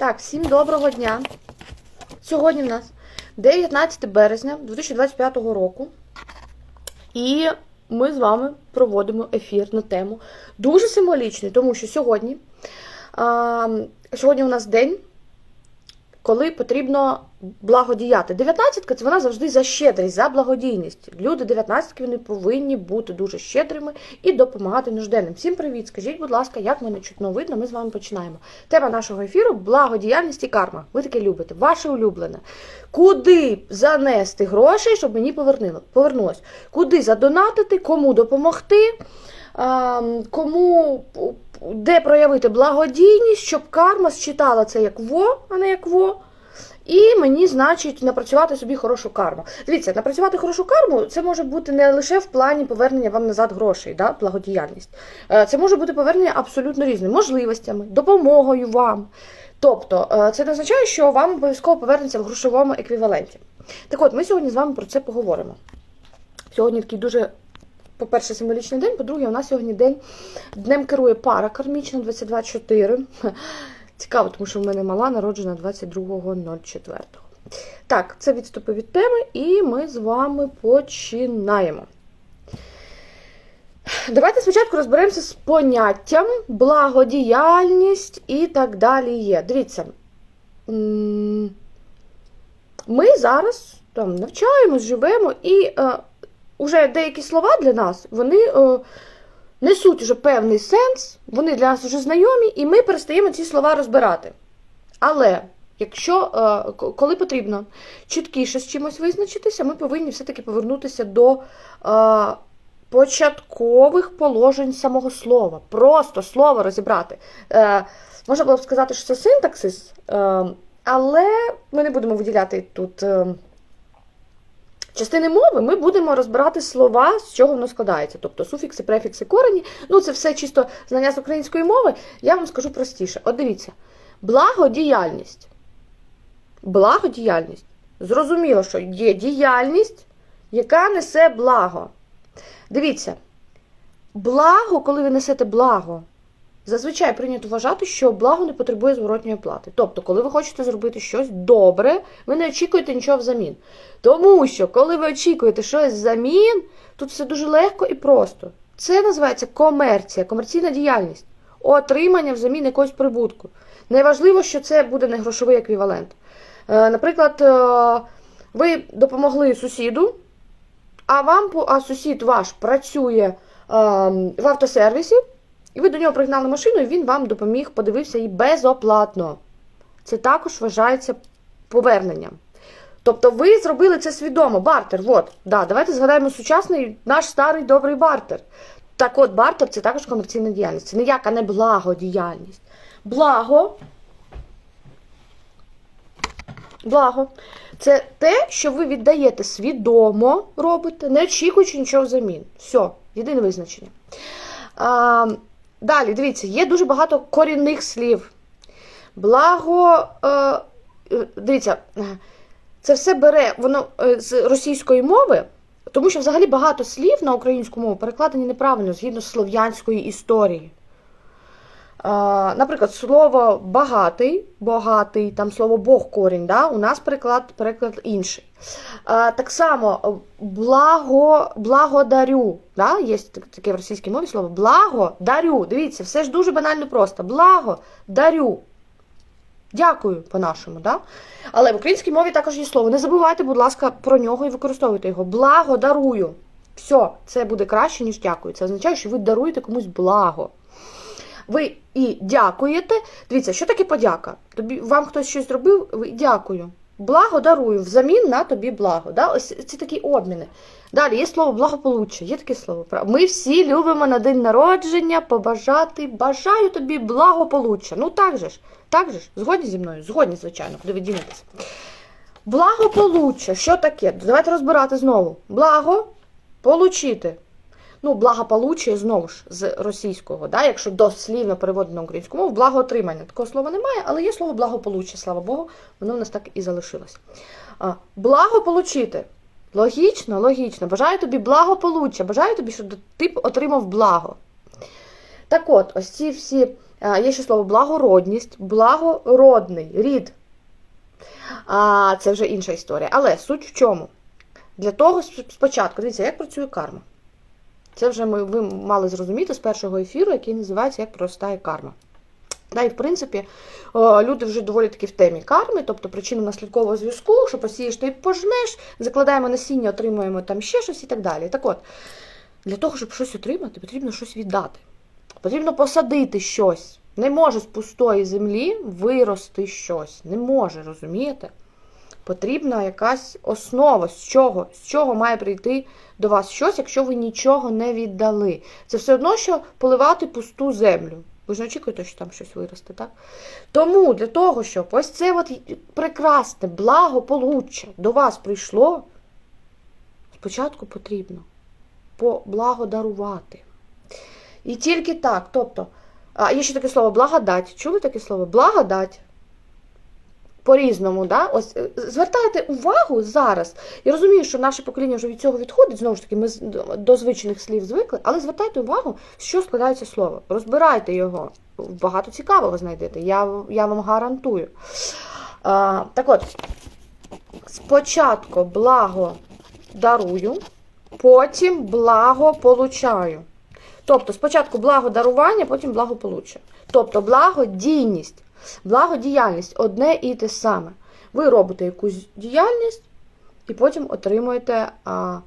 Так, всім доброго дня. Сьогодні в нас 19 березня 2025 року. І ми з вами проводимо ефір на тему дуже символічний, тому що сьогодні, а, сьогодні у нас день, коли потрібно благодіяти. Дев'ятнадцятка це вона завжди за щедрість, за благодійність. Люди дев'ятнадцятки вони повинні бути дуже щедрими і допомагати нужденним. Всім привіт! Скажіть, будь ласка, як мене чутно видно, ми з вами починаємо. Тема нашого ефіру благодіяльність і карма. Ви таке любите, ваше улюблене. Куди занести грошей, щоб мені повернуло, повернулось? Куди задонатити, кому допомогти? Кому де проявити благодійність, щоб карма считала це як во, а не як во. І мені, значить, напрацювати собі хорошу карму. Дивіться, напрацювати хорошу карму це може бути не лише в плані повернення вам назад грошей, да, благодіяльність. Е, Це може бути повернення абсолютно різними можливостями, допомогою вам. Тобто, е, це не означає, що вам обов'язково повернеться в грошовому еквіваленті. Так от, ми сьогодні з вами про це поговоримо. Сьогодні такий дуже, по-перше, символічний день, по-друге, у нас сьогодні день днем керує пара кармічна 22.4. Цікаво, тому що в мене мала народжена 22.04. Так, це відступи від теми, і ми з вами починаємо. Давайте спочатку розберемося з поняттям благодіяльність і так далі є. Дивіться, ми зараз там навчаємось, живемо, і е, уже деякі слова для нас, вони е, несуть уже певний сенс, вони для нас вже знайомі, і ми перестаємо ці слова розбирати. Але якщо, е, коли потрібно чіткіше з чимось визначитися, ми повинні все-таки повернутися до е, початкових положень самого слова. Просто слово розібрати. Е, можна було б сказати, що це синтаксис, але ми не будемо виділяти тут. Частини мови ми будемо розбирати слова, з чого воно складається, тобто суфікси, префікси, корені. Ну, це все чисто знання з української мови. Я вам скажу простіше. От дивіться, благодіяльність. Благодіяльність. Зрозуміло, що є діяльність, яка несе благо. Дивіться, благо, коли ви несете благо, зазвичай прийнято вважати, що благо не потребує зворотньої плати. Тобто, коли ви хочете зробити щось добре, ви не очікуєте нічого взамін. Тому що, коли ви очікуєте щось взамін, тут все дуже легко і просто. Це називається комерція, комерційна діяльність, отримання взамін якогось прибутку. Неважливо, що це буде не грошовий еквівалент. Е, Наприклад, е, ви допомогли сусіду, а вам а сусід ваш працює е, в автосервісі, і ви до нього пригнали машину, і він вам допоміг, подивився її безоплатно. Це також вважається поверненням. Тобто ви зробили це свідомо, бартер. От, да, давайте згадаємо сучасний наш старий добрий бартер. Так от, бартер це також комерційна діяльність. Це ніяка не благодіяльність. Благо. Благо. Це те, що ви віддаєте свідомо робите, не очікуючи нічого взамін. Все, єдине визначення. А, далі, дивіться, є дуже багато корінних слів. Благо, е, е, дивіться, це все бере воно е, з російської мови, тому що взагалі багато слів на українську мову перекладені неправильно згідно з слов'янської історії. Наприклад, слово багатий, богатий, там слово Бог корінь, да? у нас переклад, переклад інший. Так само е, благо, благодарю. Да? Є таке в російській мові слово благодарю. Дивіться, все ж дуже банально просто. Благодарю. Дякую по-нашому, да? Але в українській мові також є слово. Не забувайте, будь ласка, про нього і використовуйте його. Благодарую. Все, це буде краще, ніж дякую. Це означає, що ви даруєте комусь благо. Ви і дякуєте. Дивіться, що таке подяка? Тобі вам хтось щось зробив, ви дякую. Благо дарую, взамін на тобі благо. Да? Ось ці такі обміни. Далі є слово благополуччя, є таке слово. Ми всі любимо на день народження побажати, бажаю тобі благополуччя. Ну так же ж, так же ж, згодні зі мною? Згодні, звичайно, куди ви дінетесь. Благополуччя, що таке? Давайте розбирати знову. Благо получити. Ну, благополуччя знову ж з російського, да? якщо дослівно переводити на українську мову, благоотримання. Такого слова немає, але є слово благополуччя, слава Богу, воно в нас так і залишилось. Благополучити. Логічно, логічно. Бажаю тобі благополуччя, бажаю тобі, щоб ти отримав благо. Так от, ось ці всі Є ще слово благородність, благородний рід. А, це вже інша історія. Але суть в чому? Для того спочатку, дивіться, як працює карма. Це вже ми, ви мали зрозуміти з першого ефіру, який називається Як проростає карма. Да, і в принципі, люди вже доволі таки в темі карми, тобто причинно-наслідкового зв'язку, що посієш, й пожнеш, закладаємо насіння, отримуємо там ще щось і так далі. Так от, для того, щоб щось отримати, потрібно щось віддати. Потрібно посадити щось. Не може з пустої землі вирости щось. Не може, розумієте? Потрібна якась основа, з чого, з чого має прийти до вас щось, якщо ви нічого не віддали. Це все одно, що поливати пусту землю. Ви ж не очікуєте, що там щось виросте, так? Тому для того, щоб ось це от прекрасне благополуччя до вас прийшло, спочатку потрібно поблагодарувати. І тільки так. Тобто, а є ще таке слово благодать. Чули таке слово? Благодать. По-різному, да? Ось е, звертайте увагу зараз. Я розумію, що наше покоління вже від цього відходить. Знову ж таки, ми до звичних слів звикли, але звертайте увагу, що складається слово. Розбирайте його. Багато цікавого знайдете. Я, я вам гарантую. А, так от, спочатку благо дарую, потім благо получаю. Тобто спочатку благодарування, потім благополуччя. Тобто благодійність, благодіяльність одне і те саме. Ви робите якусь діяльність і потім отримуєте а,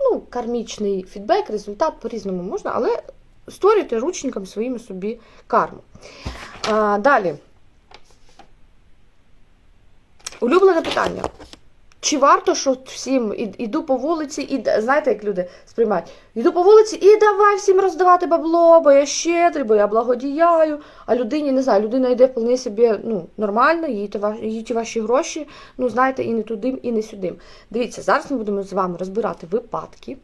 ну, кармічний фідбек, результат по-різному можна, але створюйте ручникам своїми собі карму. А, далі. Улюблене питання. Чи варто, що всім іду по вулиці, і знаєте, як люди сприймають? Іду по вулиці і давай всім роздавати бабло, бо я щедрий, бо я благодіяю. А людині не знаю, людина йде вполне собі ну, нормально, їй їй ті ваші гроші, ну знаєте, і не туди, і не сюди. Дивіться, зараз ми будемо з вами розбирати випадки,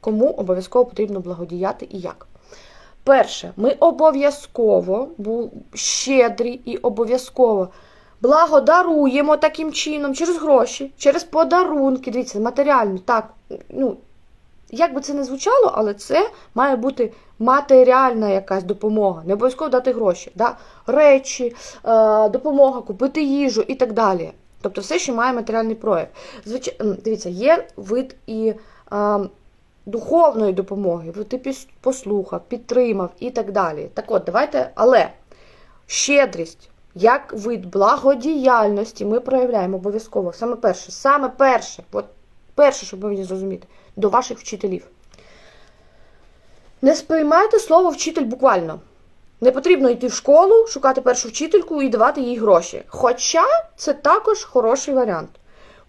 кому обов'язково потрібно благодіяти і як. Перше, ми обов'язково щедрі і обов'язково благодаруємо таким чином через гроші, через подарунки. Дивіться, матеріальні. Так, ну, як би це не звучало, але це має бути матеріальна якась допомога. Не обов'язково дати гроші, да? речі, е, допомога, купити їжу і так далі. Тобто все, що має матеріальний прояв. Звич... Дивіться, є вид і е, духовної допомоги. Ти послухав, підтримав і так далі. Так от, давайте, але щедрість. Як вид благодіяльності ми проявляємо обов'язково саме перше, саме перше, от перше, ви повинні зрозуміти, до ваших вчителів. Не сприймайте слово вчитель буквально. Не потрібно йти в школу, шукати першу вчительку і давати їй гроші. Хоча це також хороший варіант.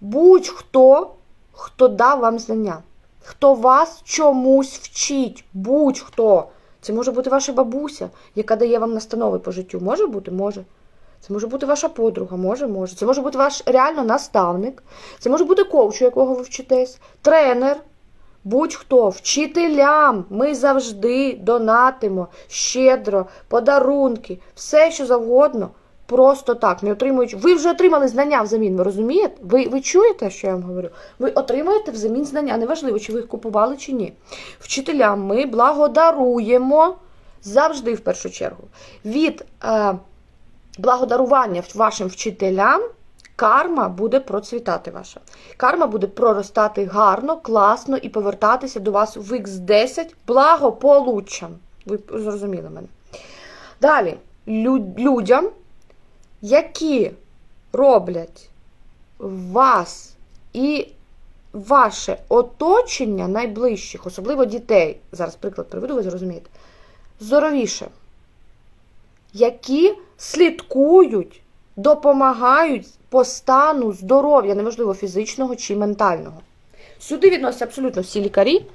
Будь-хто, хто дав вам знання, хто вас чомусь вчить, будь-хто. Це може бути ваша бабуся, яка дає вам настанови по життю. Може бути? Може. Це може бути ваша подруга, може, може. Це може бути ваш реально наставник. Це може бути коуч, у якого ви вчитесь, тренер, будь-хто, вчителям. Ми завжди донатимо щедро, подарунки, все, що завгодно. Просто так, не отримуючи. Ви вже отримали знання взамін, ви розумієте? Ви, ви чуєте, що я вам говорю? Ви отримаєте взамін знання. Неважливо, чи ви їх купували чи ні. Вчителям ми благодаруємо завжди в першу чергу. Від е, благодарування вашим вчителям карма буде процвітати ваша. Карма буде проростати гарно, класно і повертатися до вас в X10 благополуччям. Ви зрозуміли мене. Далі, людям, які роблять вас і ваше оточення найближчих, особливо дітей, зараз приклад приведу, ви зрозумієте, здоровіше, які слідкують, допомагають по стану здоров'я, неважливо фізичного чи ментального. Сюди відносяться абсолютно всі лікарі,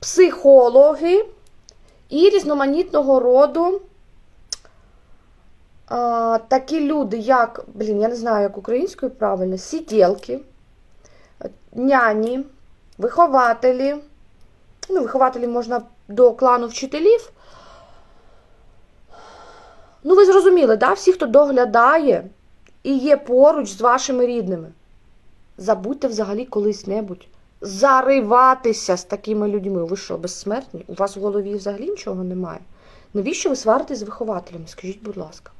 психологи і різноманітного роду а, такі люди, як, блін, я не знаю, як українською правильно, сиділки, няні, вихователі. Ну, вихователі можна до клану вчителів. Ну, ви зрозуміли, да? всі, хто доглядає і є поруч з вашими рідними. Забудьте взагалі колись-небудь зариватися з такими людьми. Ви що, безсмертні? У вас в голові взагалі нічого немає? Навіщо ви сваритесь з вихователями? Скажіть, будь ласка.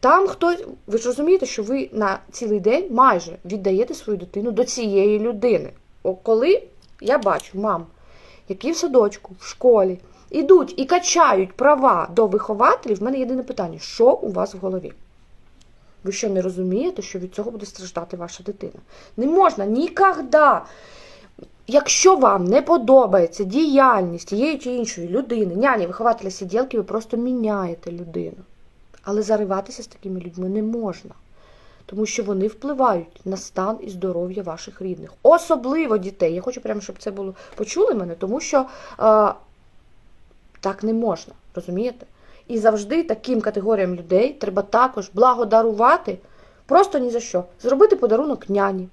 Там хтось, ви ж розумієте, що ви на цілий день майже віддаєте свою дитину до цієї людини. О, коли я бачу мам, які в садочку, в школі ідуть і качають права до вихователів, в мене єдине питання: що у вас в голові? Ви що не розумієте, що від цього буде страждати ваша дитина? Не можна ніколи. Якщо вам не подобається діяльність тієї чи іншої людини, няні, вихователя сиділки, ви просто міняєте людину. Але зариватися з такими людьми не можна, тому що вони впливають на стан і здоров'я ваших рідних, особливо дітей. Я хочу прямо, щоб це було почули мене, тому що е, так не можна, розумієте? І завжди таким категоріям людей треба також благодарувати просто ні за що. Зробити подарунок няні,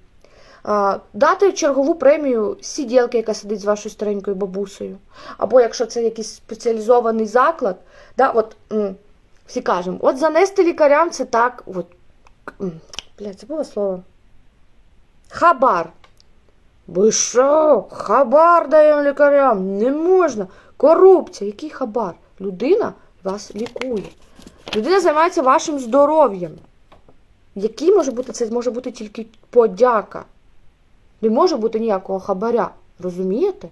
дати чергову премію сиділки, яка сидить з вашою старенькою бабусею. Або якщо це якийсь спеціалізований заклад, да, от, всі кажемо, от занести лікарям це так. От, м, блядь, це було слово. Хабар. Ви що? Хабар даємо лікарям? Не можна. Корупція. Який хабар? Людина вас лікує. Людина займається вашим здоров'ям. Який може бути це? Може бути тільки подяка. Не може бути ніякого хабаря. Розумієте?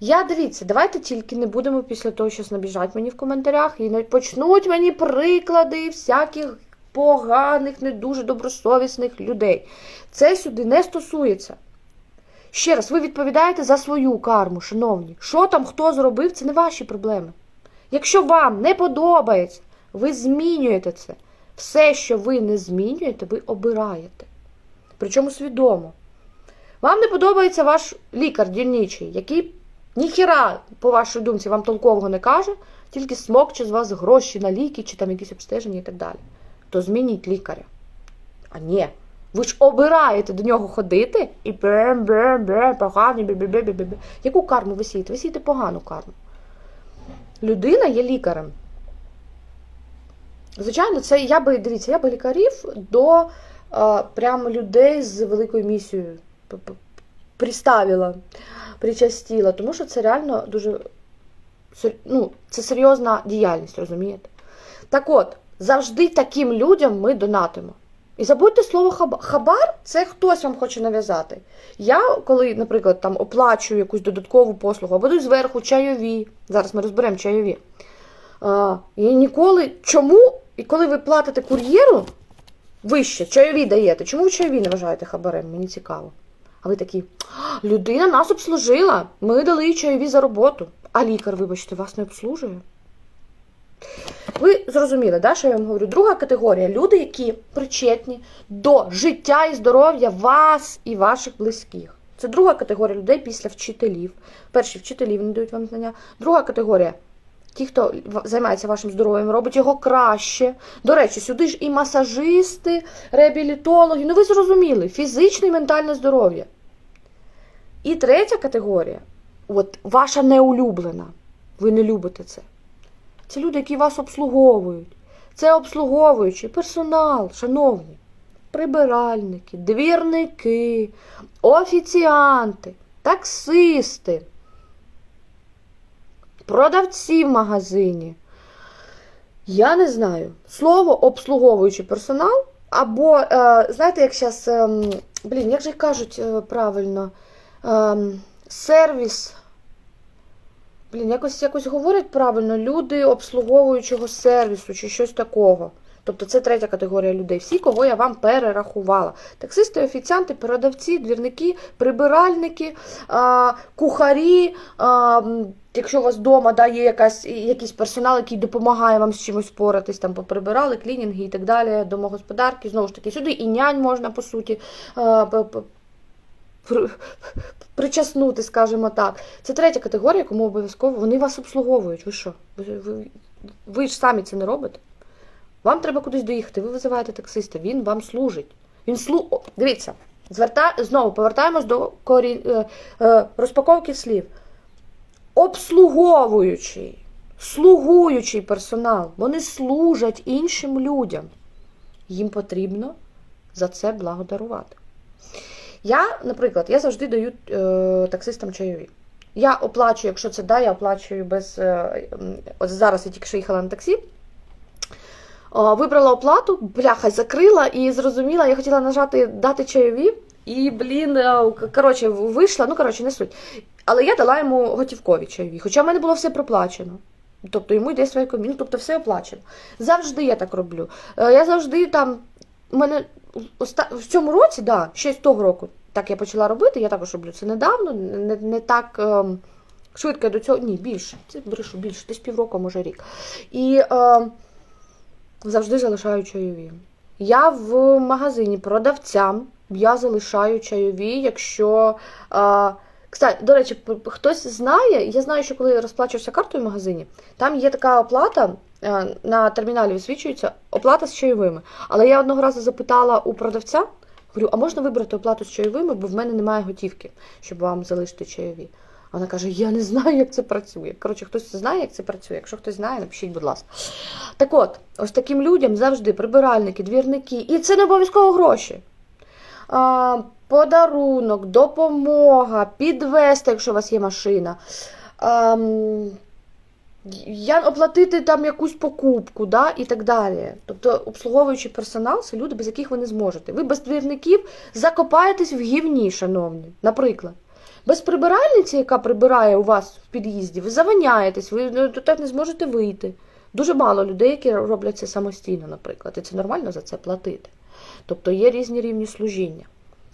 Я дивіться, давайте тільки не будемо після того, що набіжать мені в коментарях і почнуть мені приклади всяких поганих, не дуже добросовісних людей. Це сюди не стосується. Ще раз, ви відповідаєте за свою карму, шановні. Що там хто зробив, це не ваші проблеми. Якщо вам не подобається, ви змінюєте це. Все, що ви не змінюєте, ви обираєте. Причому свідомо. Вам не подобається ваш лікар дільничий, який ніхіра, по вашій думці, вам толкового не каже, тільки смокче з вас гроші на ліки чи там якісь обстеження і так далі. То змініть лікаря. А ні. Ви ж обираєте до нього ходити і бем поганий бе бе бе бе бе Яку карму ви сієте? Ви сієте погану карму. Людина є лікарем. Звичайно, це я би, дивіться, я би лікарів до а, прямо людей з великою місією приставила, причастила, тому що це реально дуже ну, це серйозна діяльність, розумієте? Так от, завжди таким людям ми донатимо. І забудьте слово хаба- хабар, це хтось вам хоче нав'язати. Я, коли, наприклад, там оплачую якусь додаткову послугу, або даю зверху чайові. Зараз ми розберемо чайові. А, я ніколи. Чому? І коли ви платите кур'єру вище, чайові даєте, чому ви чайові не вважаєте хабарем? Мені цікаво. А ви такі, людина нас обслужила, ми дали їй чайові за роботу. А лікар, вибачте, вас не обслужує. Ви зрозуміли, да, що я вам говорю? Друга категорія люди, які причетні до життя і здоров'я вас і ваших близьких. Це друга категорія людей після вчителів. Перші вчителі вони дають вам знання. Друга категорія ті, хто займається вашим здоров'ям, робить його краще. До речі, сюди ж і масажисти, реабілітологи. Ну ви зрозуміли, фізичне і ментальне здоров'я. І третя категорія от ваша неулюблена. Ви не любите це. Це люди, які вас обслуговують. Це обслуговуючий персонал, шановні. Прибиральники, двірники, офіціанти, таксисти, продавці в магазині. Я не знаю. Слово обслуговуючий персонал, або, е, знаєте, як зараз, блін, як же кажуть е, правильно, ем, сервіс. Блін, якось якось говорять правильно люди обслуговуючого сервісу чи щось такого. Тобто це третя категорія людей. Всі, кого я вам перерахувала. Таксисти, офіціанти, продавці, двірники, прибиральники, кухарі. Якщо у вас вдома да, є якась, якийсь персонал, який допомагає вам з чимось поратись, там поприбирали, клінінги і так далі, домогосподарки, знову ж таки, сюди і нянь можна, по суті. Причаснути, скажімо так. Це третя категорія, кому обов'язково вони вас обслуговують. Ви що? Ви, ви, ви ж самі це не робите? Вам треба кудись доїхати, ви визиваєте таксиста, він вам служить. Він слу... Дивіться, зверта... знову повертаємось до корі... е, е, розпаковки слів. Обслуговуючий, слугуючий персонал, вони служать іншим людям. Їм потрібно за це благодарувати. Я, наприклад, я завжди даю е, таксистам чайові. Я оплачую, якщо це да, я оплачую без. е, От зараз я тільки що їхала на таксі. Вибрала оплату, бляха, закрила і зрозуміла, я хотіла нажати дати чайові, і, блін, е, коротше, вийшла, ну, коротше, не суть. Але я дала йому готівкові чайові, хоча в мене було все проплачено. Тобто йому йде своє комі, ну, тобто все оплачено. Завжди я так роблю. Е, Я завжди там, у мене в цьому році, да, ще з того року, так я почала робити, я також роблю це недавно, не, не так ем, швидко до цього, ні, більше, це брешу більше, десь півроку, може рік. І е, завжди залишаю чайові. Я в магазині продавцям я залишаю чайові, якщо. Е, кстати, до речі, хтось знає, я знаю, що коли розплачуєшся картою в магазині, там є така оплата, на терміналі висвічується оплата з чайовими. Але я одного разу запитала у продавця, говорю, а можна вибрати оплату з чайовими, бо в мене немає готівки, щоб вам залишити чайові. Вона каже: Я не знаю, як це працює. Коротше, хтось знає, як це працює. Якщо хтось знає, напишіть, будь ласка. Так от, ось таким людям завжди прибиральники, двірники, і це не обов'язково гроші. А, подарунок, допомога, підвести, якщо у вас є машина. Ам, я оплатити там якусь покупку, да, і так далі. Тобто обслуговуючий персонал це люди, без яких ви не зможете. Ви без двірників закопаєтесь в гівні, шановні, наприклад. Без прибиральниці, яка прибирає у вас в під'їзді, ви заваняєтесь, ви ну, так не зможете вийти. Дуже мало людей, які роблять це самостійно, наприклад, і це нормально за це платити. Тобто є різні рівні служіння.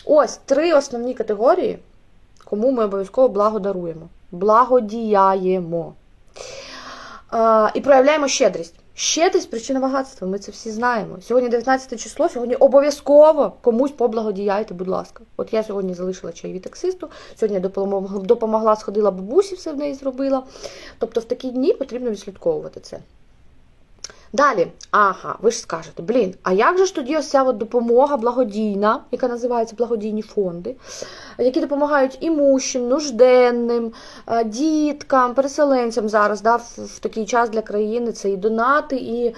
Ось три основні категорії, кому ми обов'язково благодаруємо. Благодіяємо. І проявляємо щедрість. Щедрість причина багатства, ми це всі знаємо. Сьогодні 19 число, сьогодні обов'язково комусь поблагодіяйте, будь ласка. От я сьогодні залишила чайові таксисту, сьогодні допомогла сходила бабусі, все в неї зробила. Тобто в такі дні потрібно відслідковувати це. Далі, ага, ви ж скажете, блін, а як же ж тоді ось от допомога благодійна, яка називається благодійні фонди, які допомагають імущим, нужденним, е, діткам, переселенцям зараз, да, в, в такий час для країни це і донати, і е,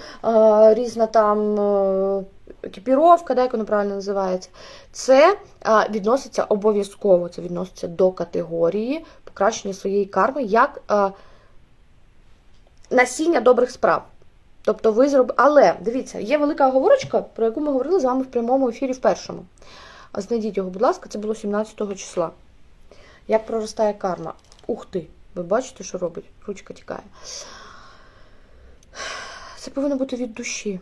різна там е, екіпіровка, да, як воно правильно називається. Це е, відноситься обов'язково, це відноситься до категорії покращення своєї карми як е, насіння добрих справ. Тобто ви зроб... Але дивіться, є велика оговорочка, про яку ми говорили з вами в прямому ефірі в першому. Знайдіть його, будь ласка, це було 17 числа. Як проростає карма? Ух ти! Ви бачите, що робить? Ручка тікає. Це повинно бути від душі.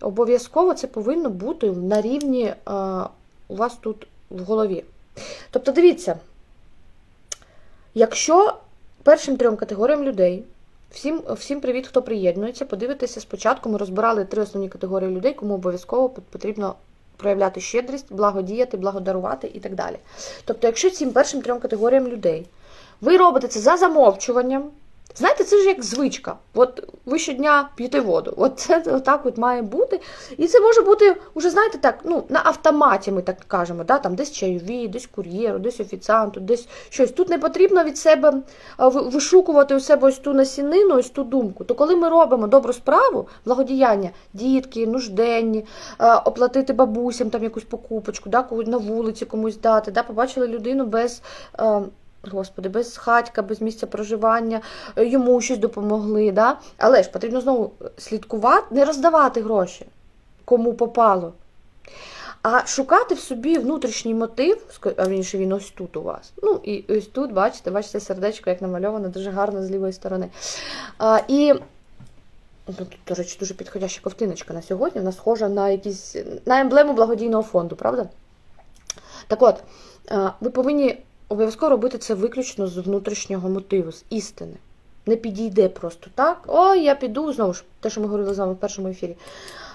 Обов'язково це повинно бути на рівні е, у вас тут в голові. Тобто, дивіться, якщо першим трьом категоріям людей Всім, всім привіт, хто приєднується. Подивитися спочатку. Ми розбирали три основні категорії людей, кому обов'язково потрібно проявляти щедрість, благодіяти, благодарувати і так далі. Тобто, якщо цим першим трьом категоріям людей ви робите це за замовчуванням, знаєте, це ж як звичка. От ви щодня п'єте воду. От це так от має бути. І це може бути, уже, знаєте, так, ну, на автоматі, ми так кажемо, да? там десь чайові, десь кур'єру, десь офіціанту, десь щось. Тут не потрібно від себе вишукувати у себе ось ту насінину, ось ту думку. То коли ми робимо добру справу, благодіяння, дітки, нужденні, оплатити бабусям там якусь покупочку, да, на вулиці комусь дати, да, побачили людину без. Господи, без хатька, без місця проживання, е, йому щось допомогли. Да? Але ж потрібно знову слідкувати, не роздавати гроші, кому попало. А шукати в собі внутрішній мотив, а він ще він ось тут у вас. Ну, і ось тут, бачите, бачите сердечко, як намальовано, дуже гарно з лівої сторони. А, і ну, до речі, дуже підходяща ковтиночка на сьогодні. Вона схожа на якісь на емблему благодійного фонду, правда? Так от, ви повинні обов'язково робити це виключно з внутрішнього мотиву, з істини. Не підійде просто так. Ой, я піду, знову ж, те, що ми говорили з вами в першому ефірі.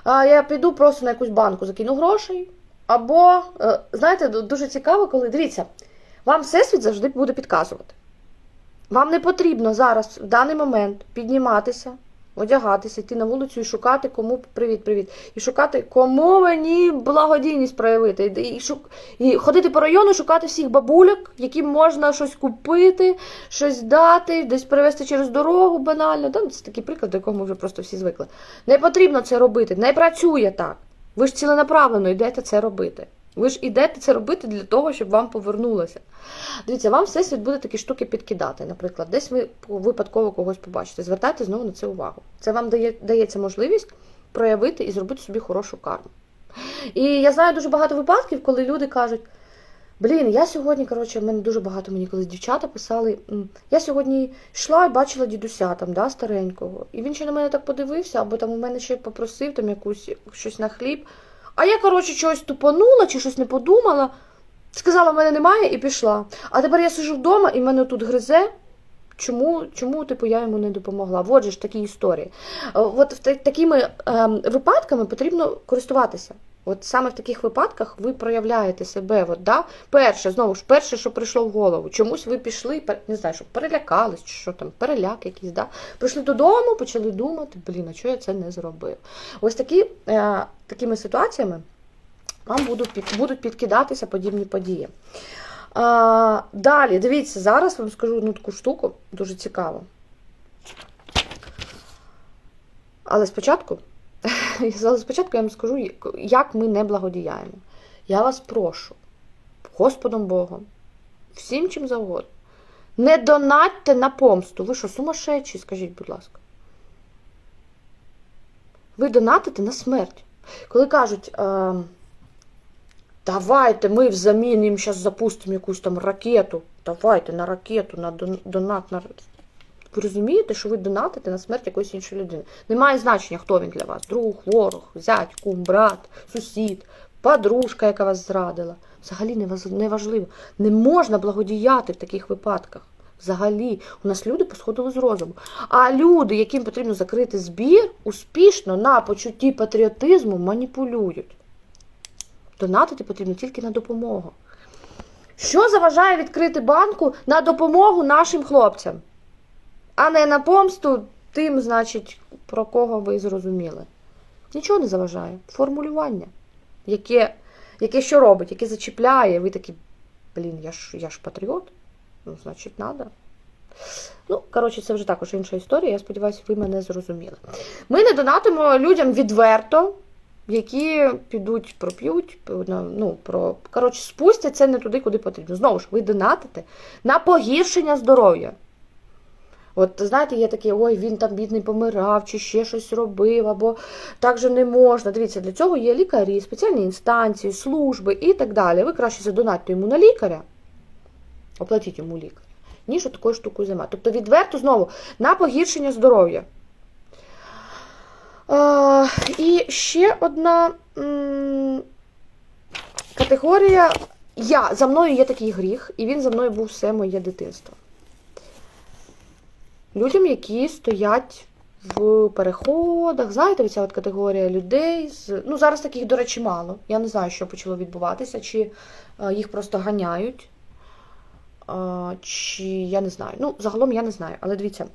А, я піду просто на якусь банку, закину грошей. Або, е, знаєте, дуже цікаво, коли дивіться, вам всесвіт завжди буде підказувати. Вам не потрібно зараз, в даний момент, підніматися, одягатися, йти на вулицю і шукати, кому привіт-привіт. І шукати, кому мені благодійність проявити. І, шук... і ходити по району, шукати всіх бабуляк, яким можна щось купити, щось дати, десь перевезти через дорогу банально. Ну, Це такий приклад, до якого ми вже просто всі звикли. Не потрібно це робити, не працює так. Ви ж ціленаправленно йдете це робити. Ви ж ідете це робити для того, щоб вам повернулося. Дивіться, вам всесвіт буде такі штуки підкидати. Наприклад, десь ви випадково когось побачите. Звертайте знову на це увагу. Це вам дає, дається можливість проявити і зробити собі хорошу карму. І я знаю дуже багато випадків, коли люди кажуть. Блін, я сьогодні, коротше, в мене дуже багато мені колись дівчата писали. Я сьогодні йшла і бачила дідуся там, да, старенького. І він ще на мене так подивився, або там у мене ще попросив там якусь щось на хліб. А я, коротше, чогось тупанула чи щось не подумала. Сказала, в мене немає, і пішла. А тепер я сижу вдома і мене тут гризе. Чому, чому типу, я йому не допомогла? Отже ж такі історії. Е, От такими ем, випадками потрібно користуватися. От саме в таких випадках ви проявляєте себе. От, да? Перше, знову ж, перше, що прийшло в голову. Чомусь ви пішли, не знаю, що перелякались, чи що там, переляк якийсь, да? прийшли додому, почали думати, блін, а чого я це не зробив? Ось такі, е, такими ситуаціями вам будуть, будуть підкидатися подібні події. А, далі, дивіться, зараз вам скажу одну таку штуку, дуже цікаву. Але спочатку, але спочатку я вам скажу, як ми не благодіяємо. Я вас прошу, Господом Богом, всім чим завгодно. Не донатьте на помсту. Ви що, сумасшедші, скажіть, будь ласка. Ви донатите на смерть. Коли кажуть, е, давайте ми взамін їм зараз запустимо якусь там ракету. Давайте на ракету, на донат на. Ви розумієте, що ви донатите на смерть якоїсь іншої людини? Немає значення, хто він для вас. Друг, ворог, зять, кум, брат, сусід, подружка, яка вас зрадила. Взагалі не важливо. Не можна благодіяти в таких випадках. Взагалі, у нас люди посходили з розуму. А люди, яким потрібно закрити збір, успішно на почутті патріотизму маніпулюють. Донатити потрібно тільки на допомогу. Що заважає відкрити банку на допомогу нашим хлопцям? А не на помсту тим, значить, про кого ви зрозуміли. Нічого не заважає. Формулювання, яке, яке що робить, яке зачіпляє. Ви такі, блін, я ж, я ж патріот, ну, значить, треба. Ну, коротше, це вже також інша історія. Я сподіваюся, ви мене зрозуміли. Ми не донатимо людям відверто, які підуть, проп'ють, ну, про, коротше, спустять це не туди, куди потрібно. Знову ж, ви донатите на погіршення здоров'я. От знаєте, є такі, ой, він там бідний помирав, чи ще щось робив, або так же не можна. Дивіться, для цього є лікарі, спеціальні інстанції, служби і так далі. Ви краще задонатьте йому на лікаря, оплатіть йому лікаря, ніж такою штукою займати. Тобто відверто знову на погіршення здоров'я. І ще одна категорія. Я, За мною є такий гріх, і він за мною був все моє дитинство людям, які стоять в переходах. Знаєте, оця от категорія людей. з Ну, зараз таких, до речі, мало. Я не знаю, що почало відбуватися, чи е, їх просто ганяють, чи я не знаю. Ну, загалом я не знаю. Але дивіться,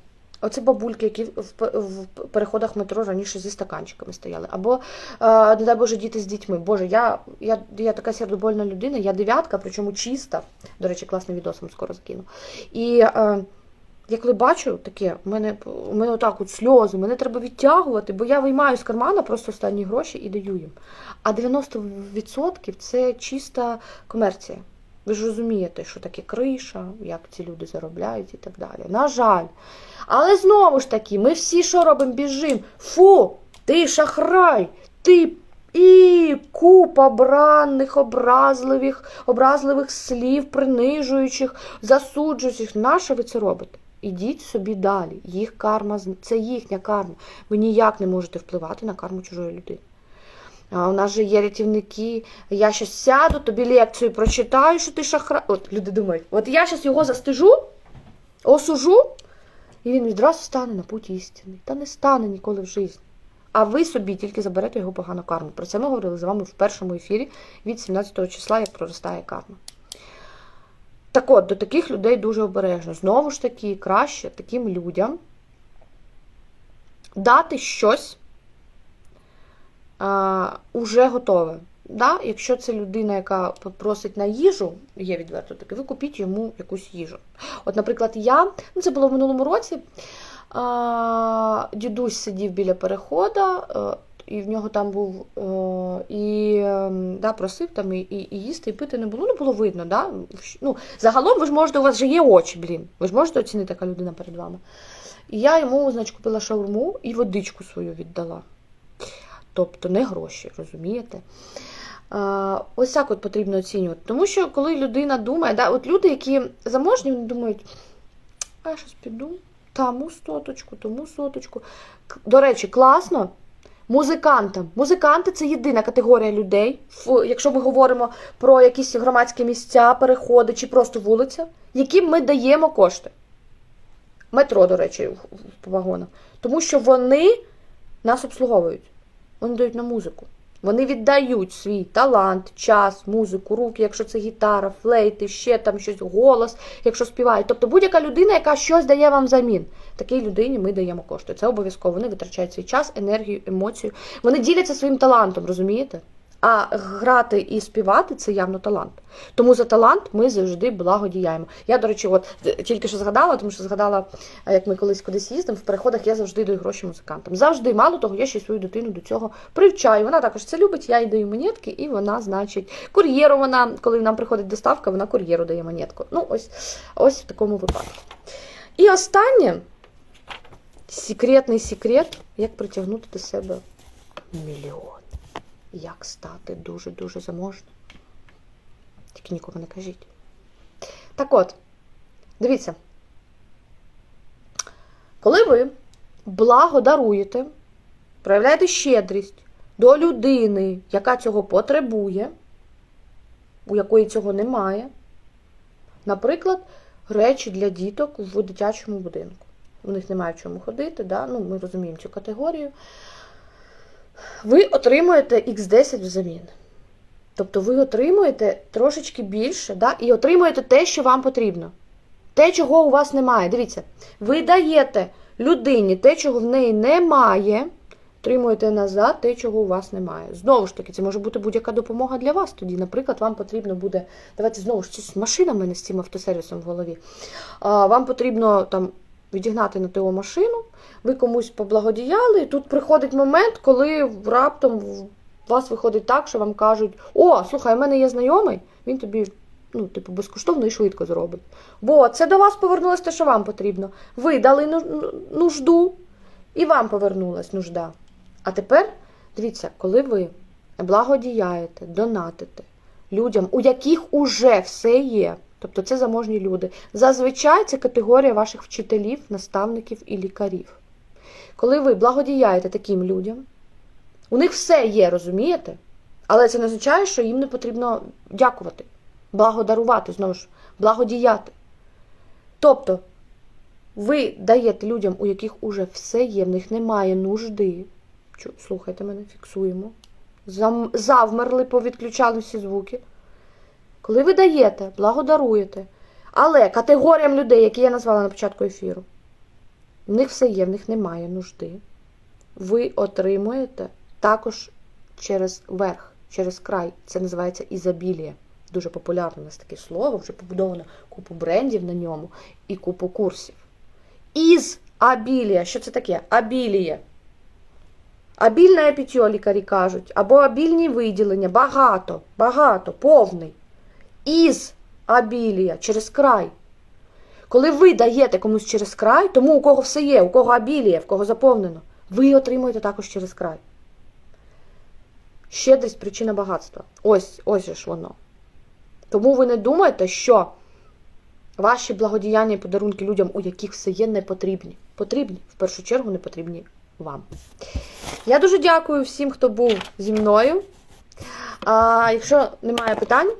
оце бабульки, які в, переходах метро раніше зі стаканчиками стояли. Або, е, не дай Боже, діти з дітьми. Боже, я, я, я така сердобольна людина, я дев'ятка, причому чиста. До речі, класний відос вам скоро закину. І. Е, я коли бачу таке, у мене, у мене отак от сльози, мене треба відтягувати, бо я виймаю з кармана просто останні гроші і даю їм. А 90% це чиста комерція. Ви ж розумієте, що таке криша, як ці люди заробляють і так далі. На жаль. Але знову ж таки, ми всі що робимо? Біжимо. Фу, ти шахрай, ти і купа бранних, образливих, образливих слів, принижуючих, засуджуючих. Нащо ви це робите? Ідіть собі далі. Їх карма це їхня карма. Ви ніяк не можете впливати на карму чужої людини. У нас же є рятівники. Я щас сяду, тобі лекцію прочитаю, що ти шахра. От люди думають, от я зараз його застижу, осужу, і він відразу стане на путь істини. Та не стане ніколи в житті. А ви собі тільки заберете його погану карму. Про це ми говорили з вами в першому ефірі від 17 числа, як проростає карма. Так от, до таких людей дуже обережно. Знову ж таки, краще таким людям дати щось а, уже готове. Да? Якщо це людина, яка просить на їжу, є відверто таке, ви купіть йому якусь їжу. От, наприклад, я, ну це було в минулому році, а, дідусь сидів біля перехода, а, і в нього там був е, і е, да, просив там і, і, їсти, і пити не було, не було видно. Да? Ну, загалом ви ж можете, у вас же є очі, блін. Ви ж можете оцінити, яка людина перед вами. І я йому, значить, купила шаурму і водичку свою віддала. Тобто не гроші, розумієте? А, ось так от потрібно оцінювати. Тому що коли людина думає, да, от люди, які заможні, вони думають, а я щось піду, тому соточку, тому соточку. До речі, класно. Музикантам. Музиканти це єдина категорія людей, якщо ми говоримо про якісь громадські місця, переходи чи просто вулиця, яким ми даємо кошти. Метро, до речі, в- вагонах. Тому що вони нас обслуговують. Вони дають на музику. Вони віддають свій талант, час, музику, руки, якщо це гітара, флейти, ще там щось, голос, якщо співають. Тобто будь-яка людина, яка щось дає вам замін. Такій людині ми даємо кошти. Це обов'язково. Вони витрачають свій час, енергію, емоцію. Вони діляться своїм талантом, розумієте? А грати і співати це явно талант. Тому за талант ми завжди благодіяємо. Я, до речі, от е, тільки що згадала, тому що згадала, е, як ми колись кудись їздимо, в переходах я завжди даю гроші музикантам. Завжди, мало того, я ще свою дитину до цього привчаю. Вона також це любить, я їй даю монетки, і вона, значить, кур'єру вона, коли нам приходить доставка, вона кур'єру дає монетку. Ну, ось, ось в такому випадку. І останнє секретний секрет, як притягнути до себе мільйон. Як стати дуже-дуже заможним. Тільки нікому не кажіть. Так от, дивіться. Коли ви благодаруєте, проявляєте щедрість до людини, яка цього потребує, у якої цього немає, наприклад, речі для діток в дитячому будинку. У них немає в чому ходити, да? ну, ми розуміємо цю категорію ви отримуєте X10 взамін. Тобто ви отримуєте трошечки більше, да? і отримуєте те, що вам потрібно. Те, чого у вас немає. Дивіться, ви даєте людині те, чого в неї немає, отримуєте назад те, чого у вас немає. Знову ж таки, це може бути будь-яка допомога для вас тоді. Наприклад, вам потрібно буде. Давайте знову ж це машина в мене з цим автосервісом в голові. А, вам потрібно там відігнати на ТО машину, ви комусь поблагодіяли, і тут приходить момент, коли раптом у вас виходить так, що вам кажуть: О, слухай, у мене є знайомий, він тобі ну, типу, безкоштовно і швидко зробить. Бо це до вас повернулося те, що вам потрібно. Ви дали ну- ну- нужду, і вам повернулась нужда. А тепер дивіться, коли ви благодіяєте, донатите людям, у яких уже все є. Тобто це заможні люди. Зазвичай це категорія ваших вчителів, наставників і лікарів. Коли ви благодіяєте таким людям, у них все є, розумієте? Але це не означає, що їм не потрібно дякувати, благодарувати, знову ж, благодіяти. Тобто, ви даєте людям, у яких уже все є, в них немає нужди. Слухайте мене, фіксуємо. Завмерли, повідключали всі звуки. Коли ви даєте, благодаруєте. Але категоріям людей, які я назвала на початку ефіру, в них все є, в них немає нужди. Ви отримуєте також через верх, через край. Це називається ізобілія. Дуже популярне у нас таке слово, вже побудовано купу брендів на ньому і купу курсів. Із абілія. Що це таке? Абілія. Абільне питьо, лікарі кажуть, або абільні виділення. Багато, багато, повний. Із абілія, через край. Коли ви даєте комусь через край, тому у кого все є, у кого абілія, в кого заповнено, ви отримуєте також через край. Щедрість причина багатства. Ось, ось ж воно. Тому ви не думайте, що ваші благодіяння і подарунки людям, у яких все є, не потрібні. Потрібні, в першу чергу, не потрібні вам. Я дуже дякую всім, хто був зі мною. А, якщо немає питань,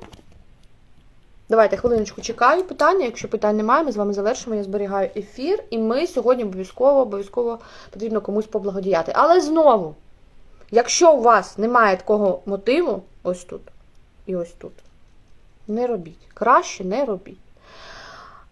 давайте хвилиночку чекаю питання. Якщо питань немає, ми з вами завершимо. Я зберігаю ефір, і ми сьогодні обов'язково обов'язково потрібно комусь поблагодіяти. Але знову, якщо у вас немає такого мотиву, ось тут і ось тут, не робіть. Краще не робіть.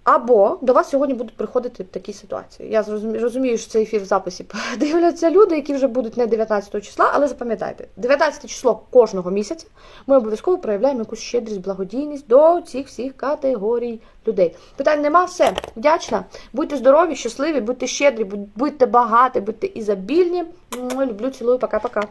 Або до вас сьогодні будуть приходити такі ситуації. Я розумію, що цей ефір в записі дивляться люди, які вже будуть не 19 числа, але запам'ятайте, 19 число кожного місяця ми обов'язково проявляємо якусь щедрість, благодійність до цих всіх категорій людей. Питань нема, все. Вдячна. Будьте здорові, щасливі, будьте щедрі, будь- будьте багаті, будьте ізобільні. Люблю, цілую, пока-пока.